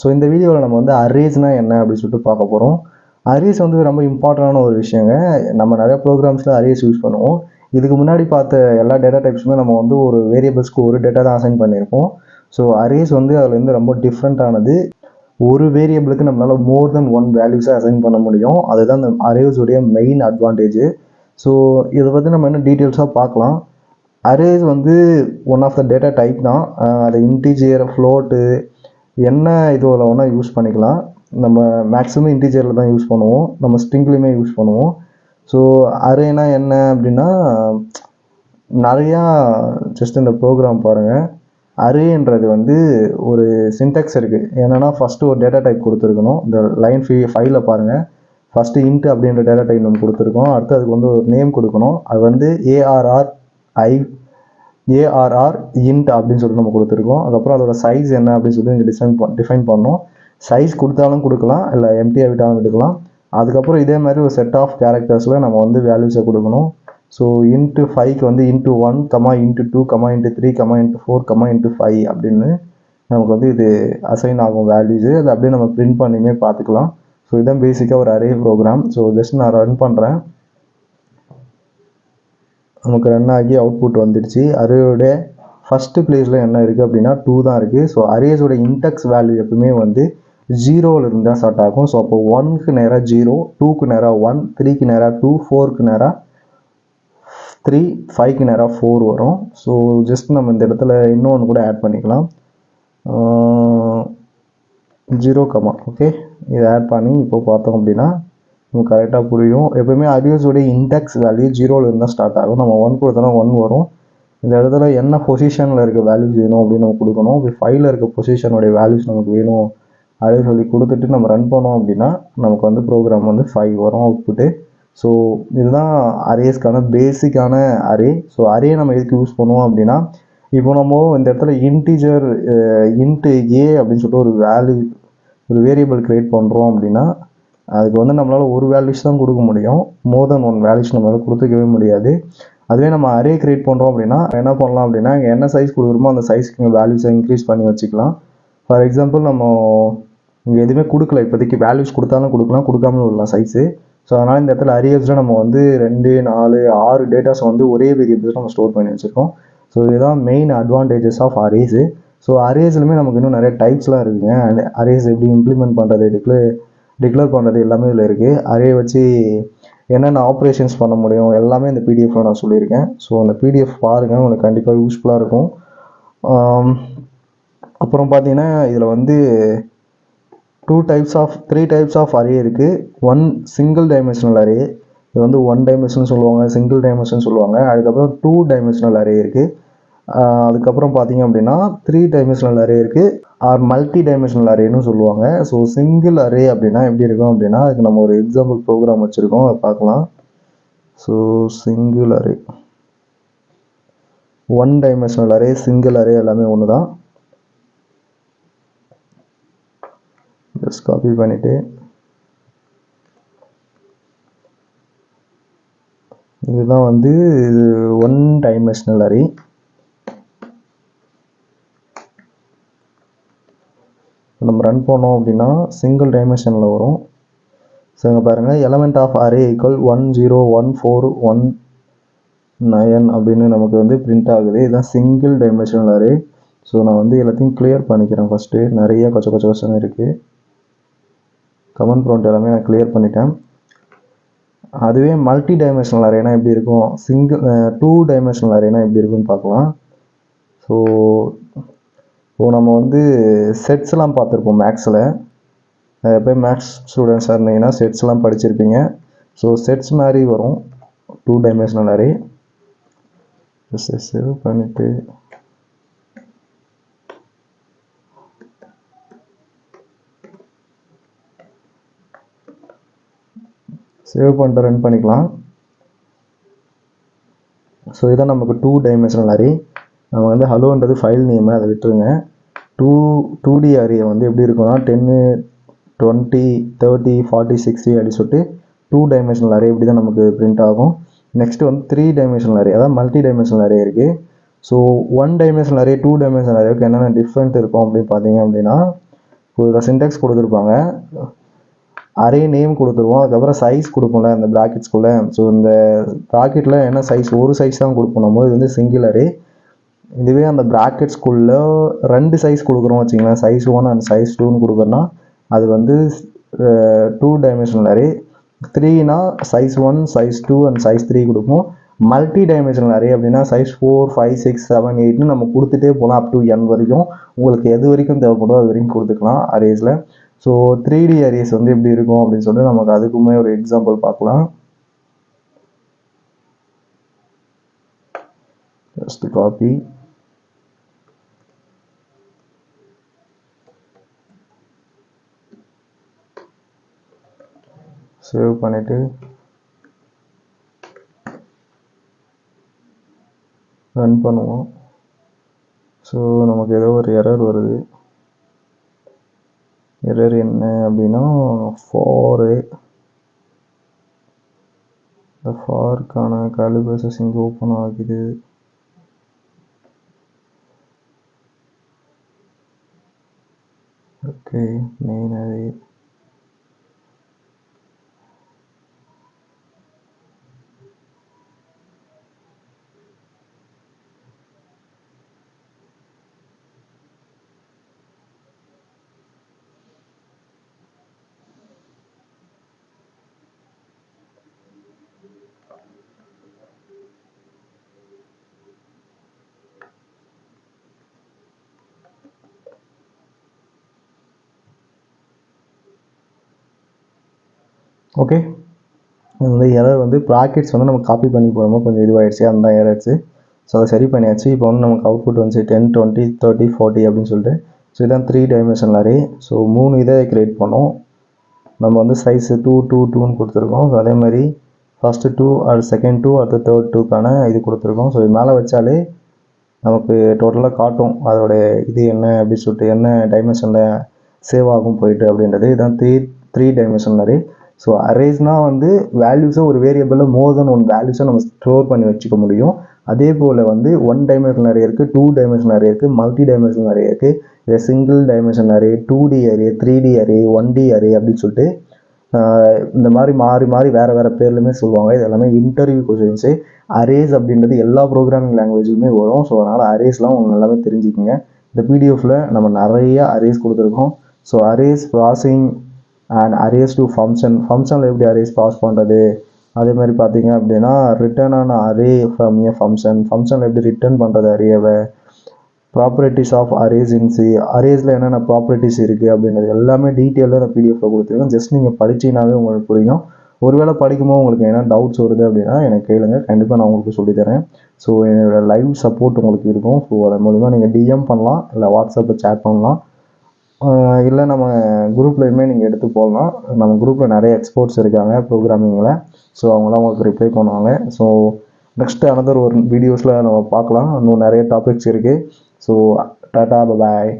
So இந்த வீடியோவில் நம்ம வந்து அரேஸ்னால் என்ன அப்படின்னு சொல்லிட்டு பார்க்க போகிறோம் அரேஸ் வந்து ரொம்ப இம்பார்ட்டண்டான ஒரு விஷயங்க. நம்ம நிறைய ப்ரோக்ராம்ஸில் அரேஸ் யூஸ் பண்ணுவோம். இதுக்கு முன்னாடி பார்த்த எல்லா டேட்டா டைப்ஸுமே நம்ம வந்து ஒரு வேரியபிள்ஸ்க்கு ஒரு டேட்டா தான் அசைன் பண்ணியிருப்போம். ஸோ அரேஸ் வந்து அதில் வந்து ரொம்ப டிஃப்ரெண்ட்டானது ஒரு வேரியபிளுக்கு நம்மளால் மோர் தென் ஒன் வேல்யூஸை அசைன் பண்ண முடியும். அதுதான் அந்த அரேஸுடைய மெயின் அட்வான்டேஜ் ஸோ இதை பற்றி நம்ம இன்னும் டீட்டெயில்ஸாக பார்க்கலாம். அரேஸ் வந்து one of the data type தான். அது இன்டீஜியர் ஃப்ளோட்டு என்ன இதுவில் வேணால் யூஸ் பண்ணிக்கலாம். நம்ம மேக்ஸிமம் இன்டீஜரில் தான் யூஸ் பண்ணுவோம். நம்ம ஸ்ட்ரிங்லேயுமே யூஸ் பண்ணுவோம். ஸோ அரேனா என்ன அப்படின்னா நிறையா ஜஸ்ட் இந்த ப்ரோக்ராம் பாருங்கள் அரேன்றது வந்து ஒரு சின்டெக்ஸ் இருக்குது என்னென்னா ஃபஸ்ட்டு ஒரு டேட்டா டைப் கொடுத்துருக்கணும். இந்த லைன் ஃபீ ஃபைலில் பாருங்கள் ஃபஸ்ட்டு இன்ட் அப்படின்ற டேட்டா டைப் நம்ம கொடுத்துருக்கோம். அடுத்து அதுக்கு வந்து ஒரு நேம் கொடுக்கணும். அது வந்து ஏஆர்ஆர் ஐ ஏஆர்ஆர் இன்ட் அப்படின்னு சொல்லிட்டு நம்ம கொடுத்துருக்கோம். அதுக்கப்புறம் அதோட சைஸ் என்ன அப்படின்னு சொல்லி இங்கே டிசைன் டிஃபைன் பண்ணோம் சைஸ் கொடுத்தாலும் கொடுக்கலாம் இல்லை எம்டியாக விட்டாலும் விட்டுக்கலாம் அதுக்கப்புறம் இதே மாதிரி ஒரு செட் ஆஃப் கேரக்டர்ஸில் நம்ம வந்து வேல்யூஸை கொடுக்கணும். ஸோ இன்ட்டு ஃபைவ்க்கு வந்து int one comma int two comma int three comma int four comma int five அப்படின்னு நமக்கு வந்து இது அசைன் ஆகும் வேல்யூஸு அது அப்படியே நம்ம பிரிண்ட் பண்ணியுமே பார்த்துக்கலாம். ஸோ இதான் பேசிக்காக ஒரு அரே ப்ரோக்ராம் ஸோ ஜஸ்ட் நான் ரன் பண்ணுறேன் நமக்கு ரன் ஆகி அவுட்புட் வந்துடுச்சு. அரேயோட ஃபஸ்ட்டு பிளேஸில் என்ன இருக்குது அப்படின்னா டூ தான் இருக்குது ஸோ அரேஸோட இன்டெக்ஸ் வேல்யூ எப்பவுமே வந்து ஜீரோவிலிருந்து தான் ஸ்டார்ட் ஆகும். ஸோ அப்போ ஒன்க்கு நேராக ஜீரோ டூக்கு நேராக ஒன் த்ரீக்கு நேராக டூ ஃபோருக்கு நேராக த்ரீ ஃபைவ்க்கு நேராக ஃபோர் வரும். ஸோ ஜஸ்ட் நம்ம இந்த இடத்துல இன்னொன்று கூட ஆட் பண்ணிக்கலாம். ஜீரோ கமா ஓகே இதை ஆட் பண்ணி இப்போ பார்த்தோம் அப்படின்னா நமக்கு கரெக்டாக புரியும். எப்பவுமே அரியர்ஸோடைய இண்டெக்ஸ் வேல்யூ ஜீரோவில் இருந்தால் ஸ்டார்ட் ஆகும். நம்ம ஒன் கொடுத்தோன்னா ஒன் வரும். இந்த இடத்துல என்ன பொசிஷனில் இருக்க வேல்யூஸ் வேணும் அப்படின்னு நம்ம கொடுக்கணும். இப்போ ஃபைவ்ல இருக்க பொசிஷனுடைய வேல்யூஸ் நமக்கு வேணும் அப்படின்னு சொல்லி கொடுத்துட்டு நம்ம ரன் பண்ணோம் அப்படின்னா நமக்கு வந்து ப்ரோக்ராம் வந்து ஃபைவ் வரும் அவுட்புட்டு ஸோ இதுதான் அரேஸ்க்கான பேசிக்கான அரே ஸோ அரே நம்ம எதுக்கு யூஸ் பண்ணுவோம் அப்படின்னா இப்போ நம்ம இந்த இடத்துல இன்டிஜர் இன்ட்டு ஏ அப்படின்னு சொல்லிட்டு ஒரு வேல்யூ ஒரு வேரியபிள் க்ரியேட் பண்ணுறோம் அப்படின்னா அதுக்கு வந்து நம்மளால் ஒரு வேல்யூஸ் தான் கொடுக்க முடியும். மோர் தென் ஒன் வேல்யூஸ் நம்மளால் கொடுத்துக்கவே முடியாது. அதுவே நம்ம அரே கிரியேட் பண்ணுறோம் அப்படின்னா என்ன பண்ணலாம் அப்படின்னா இங்கே என்ன சைஸ் கொடுக்குறோமோ அந்த சைஸ்க்கு இங்கே வேல்யூஸை இன்க்ரீஸ் பண்ணி வச்சுக்கலாம். ஃபார் எக்ஸாம்பிள் நம்ம இங்கே எதுவுமே கொடுக்கல. இப்போதைக்கு வேல்யூஸ் கொடுத்தாலும் கொடுக்கலாம் கொடுக்காமலும் விடலாம் சைஸு ஸோ அதனால் இந்த இடத்துல அரியர்ஸில் நம்ம வந்து ரெண்டு நாலு ஆறு டேட்டாஸ் வந்து ஒரே வேரியபிள்ஸ் நம்ம ஸ்டோர் பண்ணி வச்சுருக்கோம். ஸோ இதுதான் main advantages of arrays so அரேஸ்லுமே நமக்கு இன்னும் நிறைய டைப்ஸ்லாம் இருக்குங்க. அரேஸ் எப்படி இம்ப்ளிமெண்ட் பண்ணுறது டிக்ளேர் டிக்ளேர் பண்ணுறது எல்லாமே இதில் இருக்குது அதே வச்சு என்னென்ன ஆப்ரேஷன்ஸ் பண்ண முடியும் எல்லாமே இந்த பிடிஎஃப்பில் நான் சொல்லியிருக்கேன். ஸோ அந்த பிடிஎஃப் பாருங்கள் உங்களுக்கு கண்டிப்பாக யூஸ்ஃபுல்லாக இருக்கும். அப்புறம் பார்த்தீங்கன்னா இதில் வந்து two types of three types of array இருக்குது ஒன் சிங்கிள் டைமென்ஷனல் அரே இது வந்து ஒன் டைமென்ஷன் சொல்லுவாங்க சிங்கிள் டைமென்ஷன் சொல்லுவாங்க. அதுக்கப்புறம் டூ டைமென்ஷனல் அரே இருக்குது அதுக்கப்புறம் பார்த்தீங்க அப்படின்னா த்ரீ டைமென்ஷனல் அரே இருக்குது ஆர் மல்டி டைமென்ஷனல் அரேன்னு சொல்லுவாங்க. ஸோ சிங்கிள் அரே அப்படின்னா எப்படி இருக்கும் அப்படின்னா அதுக்கு நம்ம ஒரு எக்ஸாம்பிள் ப்ரோக்ராம் வச்சுருக்கோம். அதை பார்க்கலாம். So single array one dimensional array single array எல்லாமே ஒன்று தான் ஜஸ்ட் காப்பி பண்ணிவிட்டு இதுதான் வந்து இது ஒன் டைமென்ஷனல் அரே நம்ம ரன் பண்ணோம் அப்படின்னா சிங்கிள் டைமென்ஷனில் வரும். ஸோ இங்கே பாருங்கள் element of array equal one zero one four one nine அப்படின்னு நமக்கு வந்து பிரிண்ட் ஆகுது. இதுதான் சிங்கிள் டைமென்ஷனல் அரே ஸோ நான் வந்து எல்லாத்தையும் கிளியர் பண்ணிக்கிறேன் ஃபஸ்ட்டு நிறைய கொச்ச கொச்ச கொச்சன்னு இருக்குது கமெண்ட் ப்ரௌண்ட் எல்லாமே நான் கிளியர் பண்ணிட்டேன். அதுவே மல்டி டைமென்ஷனல் அரேனா எப்படி இருக்கும்? சிங்கிள் டூ டைமென்ஷனல் அரேனா எப்படி இருக்குன்னு பார்க்கலாம். ஸோ இப்போது நம்ம வந்து செட்ஸ்லாம் பார்த்துருப்போம் மேக்ஸில் எப்போயும் மேக்ஸ் ஸ்டூடெண்ட்ஸாக இருந்தீங்கன்னா செட்ஸ்லாம் படிச்சிருப்பீங்க. ஸோ செட்ஸ் மாதிரி வரும். டூ டைமென்ஷனல் அரே சேவ் பண்ணிவிட்டு சேவ் பண்ணிட்டு. ரன் பண்ணிக்கலாம். ஸோ இதான் நமக்கு டூ டைமென்ஷனல் அரே நம்ம வந்து ஹலோன்றது ஃபைல் நேமு அதை விட்டுருங்க. டூ டூ டி அரே வந்து எப்படி இருக்கும்னா ten twenty thirty forty sixty அப்படின்னு சொல்லிட்டு டூ டைமென்ஷனல் அரே இப்படி தான் நமக்கு பிரிண்ட் ஆகும். நெக்ஸ்ட்டு வந்து த்ரீ டைமென்ஷனல் அரே அதாவது மல்டி டைமென்ஷனல் அரே இருக்குது so one dimensional array two dimensional அரேக்கு என்னென்ன டிஃப்ரெண்ட் இருக்கும் அப்படின்னு பார்த்தீங்க அப்படின்னா ஒரு சின்டெக்ஸ் கொடுத்துருப்பாங்க. அரே நேம் கொடுத்துருவோம் அதுக்கப்புறம் சைஸ் கொடுப்போம்ல அந்த ப்ராக்கெட்ஸ்குள்ளே ஸோ இந்த ப்ராக்கெட்டில் என்ன சைஸ் ஒரு சைஸ் தான் கொடுப்போம் நம்ம. இது வந்து சிங்கிள் அரே இதுவே அந்த ப்ராக்கெட்ஸ்குள்ளே ரெண்டு சைஸ் கொடுக்குறோம் வச்சிங்களேன் சைஸ் ஒன் அண்ட் சைஸ் டூன்னு கொடுக்குறோன்னா அது வந்து two dimensional array த்ரீனா size one size two and size three கொடுப்போம். மல்டி டைமென்ஷனல் அரே அப்படின்னா size four five six seven எயிட்னு நம்ம கொடுத்துட்டே போகலாம் அப் டு என் வரைக்கும். உங்களுக்கு எது வரைக்கும் தேவைப்படுதோ அது வரைக்கும் கொடுத்துக்கலாம் அரேஸில் ஸோ த்ரீ டி அரேஸ் வந்து எப்படி இருக்கும் அப்படின்னு சொல்லிட்டு நமக்கு அதுக்குமே ஒரு எக்ஸாம்பிள் பார்க்கலாம். ஜஸ்ட் காப்பி சேவ் பண்ணிவிட்டு ரன் பண்ணுவோம். ஸோ நமக்கு ஏதோ ஒரு எரர் வருது. எரர் என்ன அப்படின்னா ஃபாரு இந்த ஃபாருக்கான காலி ப்ராசஸிங் ஓப்பன் ஆகுது. ஓகே மெயின் அது ஓகே இந்த எரர் வந்து ப்ராக்கெட்ஸ் வந்து நம்ம காப்பி பண்ணி போகிறோமோ கொஞ்சம் இதுவாகிடுச்சு அந்த எரர்ஸு ஸோ அதை சரி பண்ணியாச்சு. இப்போ வந்து நமக்கு அவுட்புட் வந்துச்சு டென் டுவெண்ட்டி தேர்ட்டி ஃபார்ட்டி அப்படின்னு சொல்லிட்டு. ஸோ இதான் த்ரீ டைமென்ஷனல் அரே ஸோ மூணு இதை கிரியேட் பண்ணோம். நம்ம வந்து சைஸு டூ டூ டூன்னு கொடுத்துருக்கோம். ஸோ அதே மாதிரி ஃபஸ்ட்டு டூ அது செகண்ட் டூ அடுத்து தேர்ட் டூக்கான இது கொடுத்துருக்கோம். ஸோ இது மேலே வச்சாலே நமக்கு டோட்டலாக காட்டும் அதோட இது என்ன அப்படின்னு சொல்லிட்டு என்ன டைமென்ஷனில் சேவ் ஆகும் போயிட்டு அப்படின்றது. இதுதான் த்ரீ த்ரீ டைமென்ஷன் மாதிரி ஸோ அரேஸ்னால் வந்து வேல்யூஸை ஒரு வேரியபிளில் மோர் தென் ஒன் வேல்யூஸை நம்ம ஸ்டோர் பண்ணி வச்சுக்க முடியும். அதே போல் வந்து ஒன் டைமென்ஷன் நிறைய இருக்குது டூ டைமென்ஷன் நிறைய இருக்குது மல்டி டைமென்ஷன் நிறைய இருக்குது இது single dimension array two D array three D array one D array அப்படின்னு சொல்லிட்டு இந்த மாதிரி மாறி மாறி வேறு வேறு பேர்லையுமே சொல்லுவாங்க. இது எல்லாமே இன்டர்வியூ கொஷின்ஸு அரேஸ் அப்படின்றது எல்லா ப்ரோக்ராமிங் லாங்குவேஜுமே வரும். ஸோ அதனால் அரேஸ்லாம் உங்களுக்கு நல்லாவே தெரிஞ்சுக்கோங்க. இந்த பிடிஎஃப்பில் நம்ம நிறைய அரேஸ் கொடுத்துருக்கோம். So arrays processing and arrays to function ஃபங்க்ஷனில் எப்படி அரேஸ் பாஸ் பண்ணுறது அதே மாதிரி பார்த்தீங்க அப்படின்னா return on array from a function ஃபங்க்ஷனில் எப்படி ரிட்டர்ன் பண்ணுறது அரேவை ப்ராப்பர்ட்டிஸ் ஆஃப் அரேஸ் இன் அரேஸில் என்னென்ன ப்ராப்பர்ட்டிஸ் இருக்குது அப்படின்றது எல்லாமே டீட்டெயிலாக நான் பிடிஎஃப்பில் கொடுத்துருக்கேன். ஜஸ்ட் நீங்கள் படிச்சீங்கனாவே உங்களுக்கு புரியும். ஒருவேளை படிக்கும்போது உங்களுக்கு என்ன டவுட்ஸ் வருது அப்படின்னா எனக்கு கேளுங்க. கண்டிப்பாக நான் உங்களுக்கு சொல்லித்தரேன் ஸோ என்னோட லைவ் சப்போர்ட் உங்களுக்கு இருக்கும். ஸோ அதன் மூலிமா நீங்கள் டிஎம் பண்ணலாம். இல்லை வாட்ஸ்அப்பில் சேட் பண்ணலாம். இல்லை நம்ம குரூப்லையுமே நீங்கள் எடுத்து போடலாம். நம்ம குரூப்பில் நிறைய எக்ஸ்போர்ட்ஸ் இருக்காங்க ப்ரோக்ராமிங்கில் ஸோ அவங்களாம் உங்களுக்கு ரிப்ளை பண்ணுவாங்க. ஸோ நெக்ஸ்ட்டு அனதர் ஒரு வீடியோஸில் நம்ம பார்க்கலாம். இன்னும் நிறைய டாபிக்ஸ் இருக்குது ஸோ டாட்டா பாய்